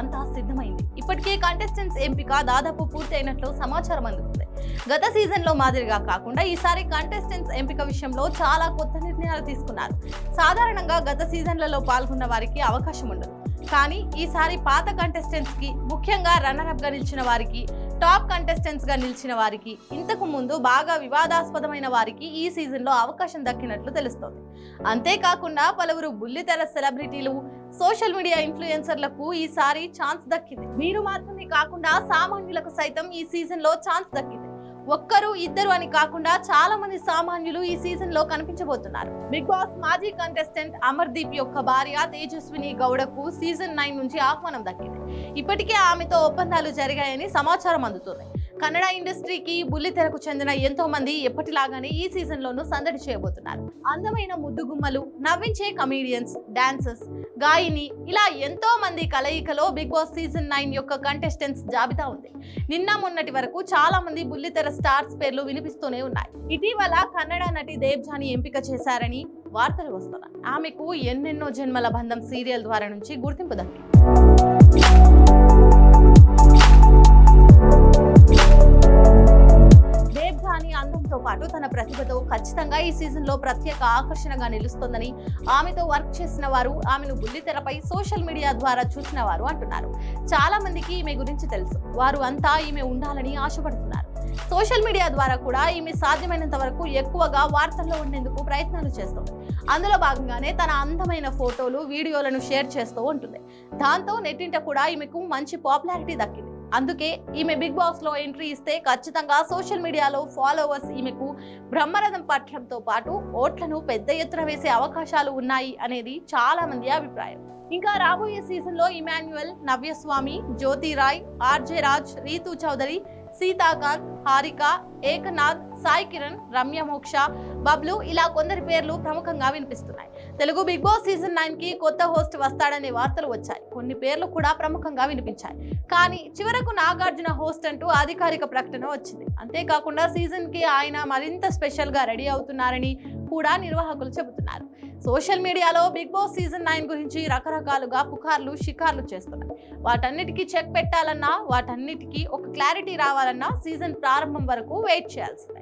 అంతా సిద్ధమైంది. ఇప్పటికీ కంటెస్టెంట్స్ ఎంపిక దాదాపు పూర్తి అయినట్లు సమాచారం అందుతుంది గత సీజన్లో మాదిరిగా కాకుండా ఈసారి కంటెస్టెంట్స్ ఎంపిక విషయంలో చాలా కొత్త నిర్ణయాలు తీసుకున్నారు. సాధారణంగా గత సీజన్లలో పాల్గొన్న వారికి అవకాశం ఉండదు. కానీ ఈసారి పాత కంటెస్టెంట్స్కి ముఖ్యంగా రన్నర్ అప్గా నిలిచిన వారికి టాప్ కంటెస్టెంట్స్గా నిలిచిన వారికి ఇంతకు ముందు బాగా వివాదాస్పదమైన వారికి ఈ సీజన్లో అవకాశం దక్కినట్లు తెలుస్తోంది. అంతేకాకుండా పలువురు బుల్లితెర సెలబ్రిటీలు సోషల్ మీడియా ఇన్ఫ్లుయెన్సర్లకు ఈసారి ఛాన్స్ దక్కింది. వీరు మాత్రమే కాకుండా సామాన్యులకు సైతం ఈ సీజన్లో ఛాన్స్ దక్కింది. ఒక్కరు ఇద్దరు అని కాకుండా చాలా మంది సామాన్యులు ఈ సీజన్లో కనిపించబోతున్నారు. బిగ్ బాస్ మాజీ కంటెస్టెంట్ అమర్దీప్ యొక్క భార్య తేజస్విని గౌడకు సీజన్ నైన్ నుంచి ఆహ్వానం దక్కింది. ఇప్పటికే ఆమెతో ఒప్పందాలు జరిగాయని సమాచారం అందుతుంది. కన్నడ ఇండస్ట్రీకి బుల్లితెరకు చెందిన ఎంతో మంది ఎప్పటిలాగానే ఈ సీజన్ లోనూ సందడి చేయబోతున్నారు. అందమైన ముద్దుగుమ్మలు నవ్వించే కమీడియన్స్ డాన్సర్స్ గాయని ఇలా ఎంతో మంది కలయికలో బిగ్ బాస్ సీజన్ నైన్ యొక్క కంటెస్టెంట్స్ జాబితా ఉంది. నిన్న మొన్నటి వరకు చాలా మంది బుల్లితెర స్టార్స్ పేర్లు వినిపిస్తూనే ఉన్నాయి. ఇటీవల కన్నడ నటి దేవ్జాని ఎంపిక చేశారని వార్తలు వస్తున్నాయి. ఆమెకు ఎన్నెన్నో జన్మల బంధం సీరియల్ ద్వారా నుంచి గుర్తింపు దక్కింది. ఖచ్చితంగా ఈ సీజన్లో ప్రత్యేక ఆకర్షణగా నిలుస్తోందని ఆమెతో వర్క్ చేసిన వారు ఆమెను బుల్లితెరపై సోషల్ మీడియా ద్వారా చూసిన వారు అంటున్నారు. చాలా మందికి ఈమె గురించి తెలుసు. వారు అంతా ఈమె ఉండాలని ఆశపడుతున్నారు. సోషల్ మీడియా ద్వారా కూడా ఈమె సాధ్యమైనంత వరకు ఎక్కువగా వార్తల్లో ఉండేందుకు ప్రయత్నాలు చేస్తుంది. అందులో భాగంగానే తన అందమైన ఫోటోలు వీడియోలను షేర్ చేస్తూ ఉంటుంది. దాంతో నెట్టింట కూడా ఈమెకు మంచి పాపులారిటీ దక్కింది. అందుకే ఈమె బిగ్ బాస్లో ఎంట్రీ ఇస్తే ఖచ్చితంగా సోషల్ మీడియాలో ఫాలోవర్స్ ఈమెకు బ్రహ్మరథం పట్టడంతో పాటు ఓట్లను పెద్ద ఎత్తున వేసే అవకాశాలు ఉన్నాయి అనేది చాలా మంది అభిప్రాయం. ఇంకా రాబోయే సీజన్లో ఇమాన్యుయల్ నవ్యస్వామి జ్యోతి రాయ్ ఆర్జే రాజ్ రీతు చౌదరి సీతాకాంత్ హారిక ఏకనాథ్ సాయి కిరణ్ రమ్య మోక్ష బబ్లు ఇలా కొందరి పేర్లు ప్రముఖంగా వినిపిస్తున్నాయి. తెలుగు బిగ్ బాస్ సీజన్ నైన్కి కొత్త హోస్ట్ వస్తాడనే వార్తలు వచ్చాయి. కొన్ని పేర్లు కూడా ప్రముఖంగా వినిపించాయి. కానీ చివరకు నాగార్జున హోస్ట్ అంటూ అధికారిక ప్రకటన వచ్చింది. అంతేకాకుండా సీజన్కి ఆయన మరింత స్పెషల్గా రెడీ అవుతున్నారని కూడా నిర్వాహకులు చెబుతున్నారు. సోషల్ మీడియాలో బిగ్ బాస్ సీజన్ నైన్ గురించి రకరకాలుగా పుకార్లు షికార్లు చేస్తున్నాయి. వాటన్నిటికీ చెక్ పెట్టాలన్నా వాటన్నిటికీ ఒక క్లారిటీ రావాలన్నా సీజన్ ప్రారంభం వరకు వెయిట్ చేయాల్సిందే.